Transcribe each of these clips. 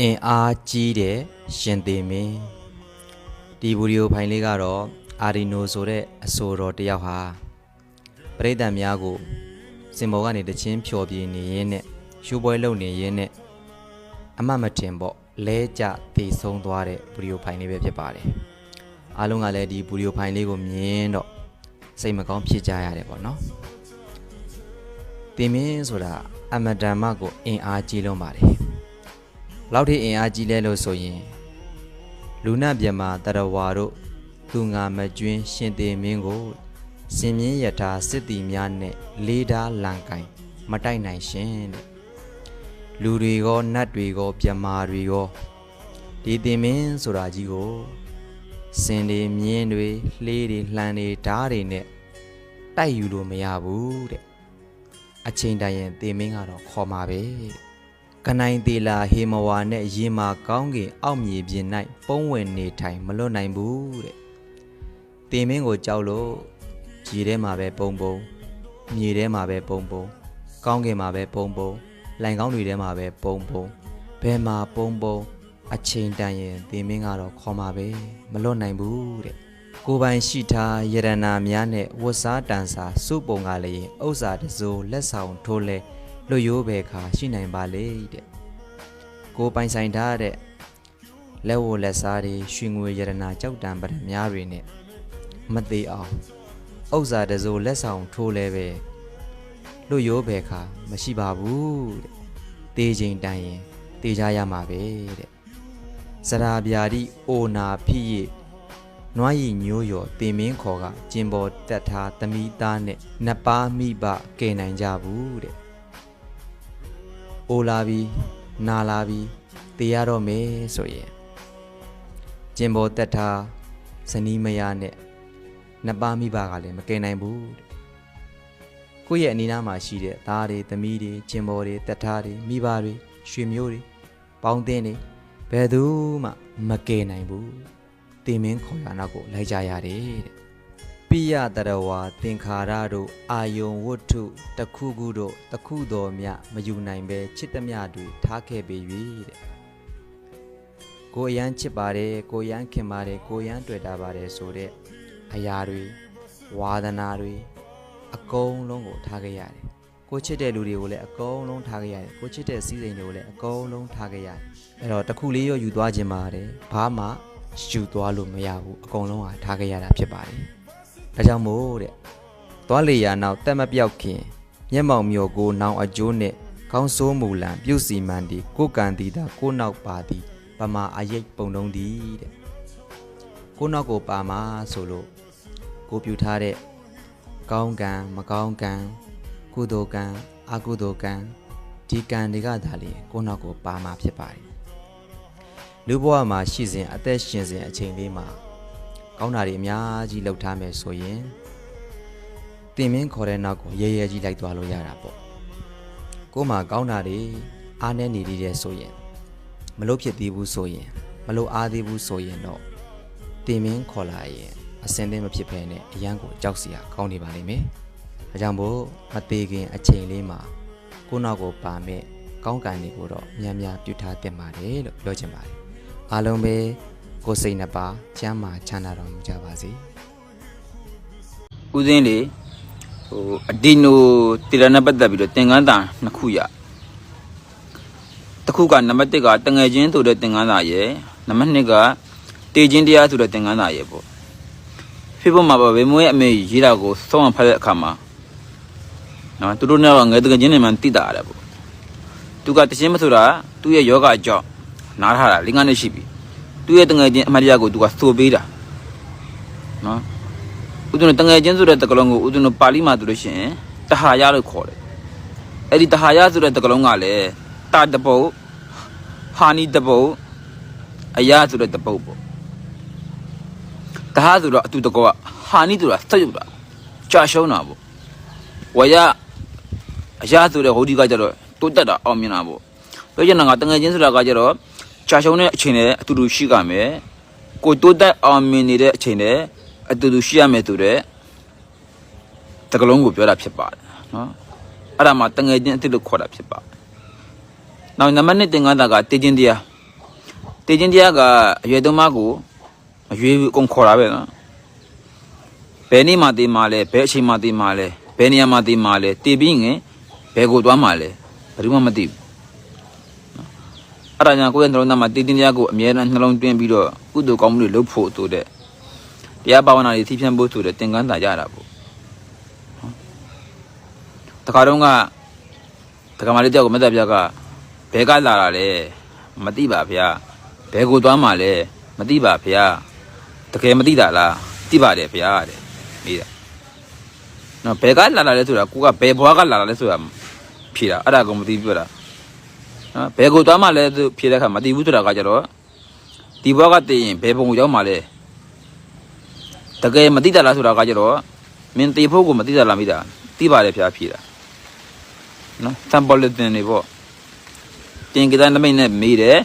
အင်အားကြီးတဲ့ရှင်သေးမင်းဒီဗီဒီယိုဖိုင်လေးကတော့အာရီနိုဆိုတဲ့အဆိုတော်တစ်ယောက်ဟာပရိသတ်များကိုစင်ဘောကနေတချင်းဖြော်ပြနေရင်းနဲ့ရှိုးပွဲလုပ်နေရင်းနဲ့အမတ်မတင်ပေါ့လဲကျသေဆုံးသွားတဲ့ဗီဒီယိုဖိုင်လေးပဲဖြစ်ပါတယ်အားလုံးကလည်းဒီဗီဒီယိုဖိုင်လေးကိုမြင်တော့စိတ်မကောင်းဖြစ်ကြရတယ်ပေါ့နော်တင်မင်းဆိုတာအမတန်မကိုအင်အားကြီးလွန်းပါတယ် လောက်ထိအင်အားကြီးလဲလို့ဆိုရင်လူနာမြမတရဝါတို့သူငါမကျွင်းရှင်သေးမင်းကိုစင်မြင့်ယထာစစ်တီများနဲ့လေးဓာလန်ကင်မတိုက်နိုင်ရှင်တဲ့လူတွေရောနတ်တွေရောမြမာတွေရောဒီတင်မင်းဆိုတာကြီးကိုစင်တွေမြင်းတွေလှေးတွေလှန်တွေဓားတွေနဲ့တိုက်ယူလို့မရဘူးတဲ့အချိန်တိုင်းရင်တင်မင်းကတော့ခေါ်มาပဲတဲ့ ကနိုင်သေးလာဟေမဝါနဲ့ရေမာကောင်းကင်အောက်မြေပြင်၌ပုံးဝင်နေထိုင်မလွတ်နိုင်ဘူးတဲ့တင်မင်းကိုကြောက်လို့ရေထဲမှာပဲပုံပုံမြေထဲမှာပဲပုံပုံကောင်းကင်မှာပဲပုံပုံလိုင်ကောင်းတွေထဲမှာပဲပုံပုံဘယ်မှာပုံပုံအချိန်တန်ရင်တင်မင်းကတော့ခေါ်မှာပဲမလွတ်နိုင်ဘူးတဲ့ကိုယ်ပိုင်ရှိထားယရနာများနဲ့ဝတ်စားတန်စာစုပုံကလည်းဥစ္စာတစိုးလက်ဆောင်ထိုးလဲ လွတ်ရိုးပဲခါရှိနိုင်ပါလေတဲ့ကိုပိုင်ဆိုင်ထားတဲ့လက်ဝလက်စားတွေရွှေငွေရတနာကြောက်တံပဒံများတွေနဲ့မသေးအောင်ဥစ္စာတစိုးလက်ဆောင်ထိုးလဲပဲလွတ်ရိုးပဲခါမရှိပါဘူးတဲ့တေးချိန်တိုင်ရင်တေးကြရမှာပဲတဲ့စရာဗျာတိအိုနာဖိယနွားရီညိုးရော်တင်မင်းခေါ်ကကျင်ပေါ်တက်ထားသမီးသားနဲ့နှစ်ပါးမိဘကယ်နိုင်ကြဘူးတဲ့ အိုလာပြီးနာလာပြီးတေးရတော့မယ်ဆိုရင်ကျင်ပေါ်တက်ထားဇနီးမယားနဲ့နှစ်ပါးမိဘကလည်းမကယ်နိုင်ဘူးတဲ့ကိုယ့်ရဲ့အနီးနားမှာရှိတဲ့သားတွေသမီးတွေကျင်ပေါ်တွေတက်ထားတွေမိဘတွေရွှေမျိုးတွေပေါင်းတင်တွေဘယ်သူမှမကယ်နိုင်ဘူးတင်မင်းခေါ်ရနောက်ကိုလိုက်ကြရတယ်တဲ့ ပိယတရဝါသင်္ခါရတို့အာယုံဝတ္ထုတစ်ခုခုတို့တစ်ခုတော်မြမယူနိုင်ပဲချစ်သမျှတွေထားခဲ့ပေ၍တဲ့ကိုအရန်ချစ်ပါတယ်ကိုရန်ခင်ပါတယ်ကိုရန်တွေ့တာပါတယ်ဆိုတဲ့အရာတွေဝါဒနာတွေအကုန်လုံးကိုထားခဲ့ရတယ်ကိုချစ်တဲ့လူတွေကိုလည်းအကုန်လုံးထားခဲ့ရတယ်ကိုချစ်တဲ့စီးစိမ်တွေကိုလည်းအကုန်လုံးထားခဲ့ရတယ်အဲ့တော့တစ်ခုလေးရောယူသွားခြင်းပါတယ်ဘာမှယူသွားလို့မရဘူးအကုန်လုံးဟာထားခဲ့ရတာဖြစ်ပါတယ် ဒါကြောင့်မို့တဲ့သွားလေရာနောက်တက်မပြောက်ခင်မျက်မှောင်မြော်ကိုနောင်အကျိုးနဲ့ခေါင်းစိုးမူလံပြုတ်စီမန်ဒီကိုကံတီတာကိုနောက်ပါသည်ပမာအရိတ်ပုံတုံးသည်တဲ့ကိုနောက်ကိုပါမှာဆိုလို့ကိုပြူထားတဲ့ကောင်းကံမကောင်းကံကုသိုလ်ကံအကုသိုလ်ကံဒီကံတွေကသာလေကိုနောက်ကိုပါမှာဖြစ်ပါတယ်လူဘဝမှာရှိစဉ်အသက်ရှင်စဉ်အချိန်လေးမှာ ကောင်းတာတွေအများကြီးလှုပ်ထားမယ်ဆိုရင်တင်မင်းခေါ်တဲ့နောက်ကိုရဲရဲကြီးလိုက်သွားလို့ရတာပေါ့ကို့မှာကောင်းတာတွေအားနေနေသေးတယ်ဆိုရင်မလို့ဖြစ်သေးဘူးဆိုရင်မလို့အားသေးဘူးဆိုရင်တော့တင်မင်းခေါ်လာရင်အစင်းသိမဖြစ်ဖဲနဲ့အရန်ကိုကြောက်စရာကောင်းနေပါလိမ့်မယ်ဒါကြောင့်မို့မသေးခင်အချိန်လေးမှာကို့နောက်ကိုပါမဲ့ကောင်းကံတွေကိုတော့များများပြုထားတင်ပါတယ်လို့ပြောချင်ပါတယ်အားလုံးပဲ ကိုယ်စိတ်နှစ်ပါးချမ်းသာချမ်းသာတော်မူကြပါစေဦးစင်းလေဟိုအဒီနိုတီရနဲ့ပတ်သက်ပြီးတော့သင်္ကန်းသာနှစ်ခုရတစ်ခုကနံပါတ်1ကတငယ်ချင်းဆိုတဲ့သင်္ကန်းသာရယ်နံပါတ်2ကတေချင်းတရားဆိုတဲ့သင်္ကန်းသာရယ်ပေါ့ Facebook မှာပါဘေမွေးအမေရေးတာကိုစောင့်ဖတ်တဲ့အခါမှာနော်သူတို့နဲ့တော့ငယ်တကချင်းနေမှတိတာရတယ်ပေါ့သူကတချင်းမဆိုတာသူ့ရဲ့ယောဂအကြောင်းနားထားတာလေးငါးနှစ်ရှိပြီ သူ့ရဲ့တငယ်ချင်းအမတ်တရားကိုသူကသိုပေးတာနော်ဥဒ္ဒနတငယ်ချင်းဆိုတဲ့တကလုံးကိုဥဒ္ဒနပါဠိမှာသူလို့ရှိရင်တဟာယလို့ခေါ်တယ်အဲ့ဒီတဟာယဆိုတဲ့တကလုံးကလည်းတာတပုတ်ဟာနီတပုတ်အရာဆိုတဲ့တပုတ်ပေါ့တဟာဆိုတော့အတူတကောကဟာနီဆိုတာစက်ရုပ်တာကြာရှုံးတာပေါ့ဝရအရာဆိုတဲ့ဟိုဒီကကြတော့တိုးတက်တာအောင်မြင်တာပေါ့ပြောချင်တာကတငယ်ချင်းဆိုတာကကြတော့ ကြာရှုံးတဲ့အချိန်နဲ့အတူတူရှိကြမယ်ကိုတိုးတက်အောင်မြင်နေတဲ့အချိန်နဲ့အတူတူရှိရမယ်ဆိုတဲ့တကလုံးကိုပြောတာဖြစ်ပါတယ်နော်အဲ့ဒါမှတငယ်ချင်းအစ်စ်လို့ခေါ်တာဖြစ်ပါတယ်နောက်နံပါတ်1သင်္ကန်းတာကတေချင်းတရားတေချင်းတရားကအရွယ်သုံးပါးကိုအရွေးအကုန်ခေါ်တာပဲနော်ဘယ်နေ့မှတည်မှာလဲဘယ်အချိန်မှတည်မှာလဲဘယ်နေရာမှတည်မှာလဲတည်ပြီးငင်ဘယ်ကိုသွားမှာလဲဘယ်သူမှမသိဘူးနော် အဲ့ဒါကြောင့်ကိုယ့်ရဲ့နှလုံးသားမှာတည်တင်တရားကိုအမြဲတမ်းနှလုံးသွင်းပြီးတော့ကုသိုလ်ကောင်းမှုတွေလုပ်ဖို့ဆိုတဲ့တရားဘာဝနာတွေသိဖြန်းဖို့ဆိုတဲ့သင်္ကန်းသာရတာပေါ့နော်တခါတော့ကတက္ကမလေးတယောက်ကိုမတ်တပ်ပြကဘယ်ကလာတာလဲမသိပါဗျာဘယ်ကိုသွားမှာလဲမသိပါဗျာတကယ်မသိတာလားသိပါတယ်ဗျာတဲ့မေးတာနော်ဘယ်ကလာလာလဲဆိုတာကိုကဘယ်ဘွားကလာလာလဲဆိုတာဖြေတာအဲ့ဒါကိုမသိဘူးပြောတာ နော်ဘယ်ကိုသွားမှလဲသူဖြေတဲ့အခါမသိဘူးဆိုတာကကြတော့ဒီဘွားကတည်ရင်ဘယ်ဘုံကိုရောက်မှလဲတကယ်မသိတာလားဆိုတာကကြတော့မင်းတေဖို့ကိုမသိတာလားမိတာသိပါတယ်ဗျာဖြေတာနော်တမ်ပေါ်လက်တင်နေပေါ့တင်ကြတဲ့နမိတ်နဲ့မေးတယ်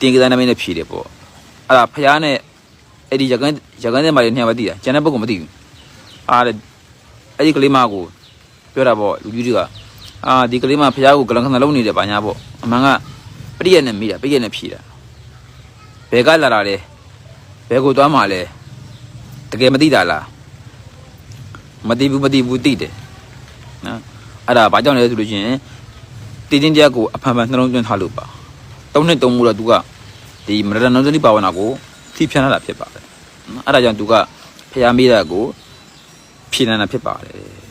တင်ကစားနမိတ်နဲ့ဖြေတယ်ပေါ့အဲ့ဒါဖះနဲ့အဲ့ဒီရကန်းရကန်းတဲ့မာရီနှစ်ယောက်ပဲသိတာကျန်တဲ့ပုဂ္ဂိုလ်မသိဘူးအားတဲ့အဲ့ဒီကလေးမကိုပြောတာပေါ့လူကြီးတွေက အာဒီကလေးမဖះကိုကလန်ခဏလုံးနေတယ်ဗာညာပေါ့အမှန်ကပရိယတ်နဲ့မိတာပရိယတ်နဲ့ဖြေတာဘယ်ကလာတာလဲဘယ်ကိုသွားမှာလဲတကယ်မသိတာလားမသိဘူးမသိဘူးသိတယ်နော်အဲ့ဒါဘာကြောင့်လဲဆိုလို့ရှိရင်တည်တင်းတရားကိုအဖန်ဖန်နှလုံးသွင်းထားလို့ပါသုံးနှစ်သုံးမှုတော့သူကဒီမရဒနုဇနိပါဝနာကိုထိဖြန်းလာတာဖြစ်ပါတယ်နော်အဲ့ဒါကြောင့်သူကဖျားမိတာကိုဖြေနန်းတာဖြစ်ပါတယ်